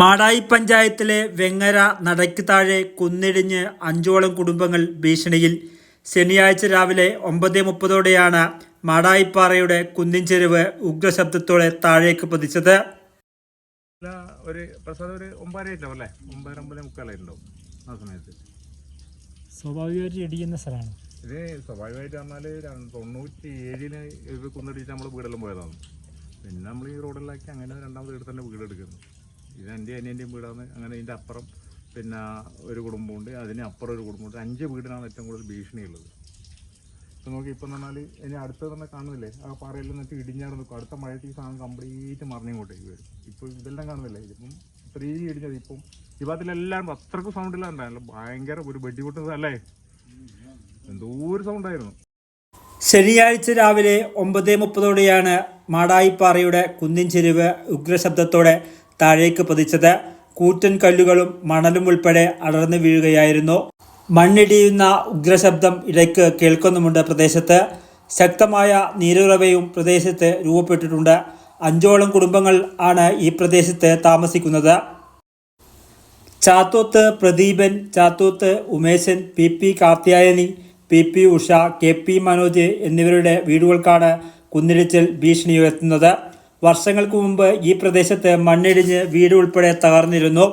മാടായി പഞ്ചായത്തിലെ വെങ്ങര നടയ്ക്ക് താഴെ കുന്നിടിഞ്ഞ് അഞ്ചോളം കുടുംബങ്ങൾ ഭീഷണിയിൽ. ശനിയാഴ്ച രാവിലെ ഒമ്പത് മുപ്പതോടെയാണ് മാടായിപ്പാറയുടെ കുന്നിൻ ചെരുവ് ഉഗ്രശബ്ദത്തോടെ താഴേക്ക് പതിച്ചത്. ഒരു പ്രസാദം ഒരു ഒമ്പതര ആയിട്ടുണ്ടാവും അല്ലേ? ഒമ്പതര ഒമ്പത് മുക്കാലായിട്ടുണ്ടാവും ആ സമയത്ത്. സ്വാഭാവികമായിട്ട് ഇടിയുന്ന സ്ഥലമാണ്. ഇത് സ്വാഭാവികമായിട്ട് പറഞ്ഞാൽ തൊണ്ണൂറ്റി ഏഴിന് ഇത് കുന്നിടിച്ച് നമ്മൾ വീടെല്ലാം പോയതാണ്. പിന്നെ നമ്മൾ ഈ റോഡിലാക്കി അങ്ങനെ രണ്ടാമത് വീട് തന്നെ വീട് എടുക്കുന്നു ഇത് എന്റെ അനിയന്റെയും വീടാണ്. അങ്ങനെ ഇതിന്റെ അപ്പുറം പിന്നെ ഒരു കുടുംബമുണ്ട്. അതിന് അപ്പുറം ഒരു കുടുംബമുണ്ട്. അഞ്ച് വീടിനാണ് ഏറ്റവും കൂടുതൽ ഭീഷണിയുള്ളത്. ഇപ്പം നോക്കി ഇപ്പം പറഞ്ഞാൽ ഇനി അടുത്ത് തന്നെ കാണുന്നില്ലേ? ആ പാറയെല്ലാം നിന്നിട്ട് ഇടിഞ്ഞാറ് നിൽക്കും. അടുത്ത മഴയ്ക്ക് ഈ സാധനം കംപ്ലീറ്റ് മറിഞ്ഞിങ്ങോട്ടേക്ക് വരും. ഇപ്പോൾ ഇതെല്ലാം കാണുന്നില്ലേ? ഇതിപ്പം ഇത്രയും ഇടിഞ്ഞത് ഇപ്പം ഈ ഭാഗത്തിലെല്ലാം അത്രയ്ക്ക് സൗണ്ടില്ലാണ്ടായല്ലോ ഭയങ്കര ഒരു വെടിപൊട്ടുന്നത് അല്ലേ എന്തോ ഒരു സൗണ്ടായിരുന്നു ശനിയാഴ്ച രാവിലെ ഒമ്പത് മുപ്പതോടെയാണ് മാടായിപ്പാറയുടെ കുന്നിൻ ചെരുവ് ഉഗ്രശബ്ദത്തോടെ താഴേക്ക് പതിച്ചത് കൂറ്റൻ കല്ലുകളും മണലും ഉൾപ്പെടെ അടർന്നു വീഴുകയായിരുന്നു. മണ്ണിടിയുന്ന ഉഗ്രശബ്ദം ഇടയ്ക്ക് കേൾക്കുന്നുമുണ്ട് പ്രദേശത്ത്. ശക്തമായ നീരുറവയും പ്രദേശത്ത് രൂപപ്പെട്ടിട്ടുണ്ട്. അഞ്ചോളം കുടുംബങ്ങൾ ആണ് ഈ പ്രദേശത്ത് താമസിക്കുന്നത്. Chathoth Pradeepan Chathoth Umeshan P P Karthyayani P P Usha K P Manoj എന്നിവരുടെ വീടുകൾക്കാണ് കുന്നിടിച്ചിൽ ഭീഷണി ഉയർത്തുന്നത് വർഷങ്ങൾക്ക് മുമ്പ് ഈ പ്രദേശത്ത് മണ്ണിടിഞ്ഞ് വീട് ഉൾപ്പെടെ തകർന്നിരുന്നു.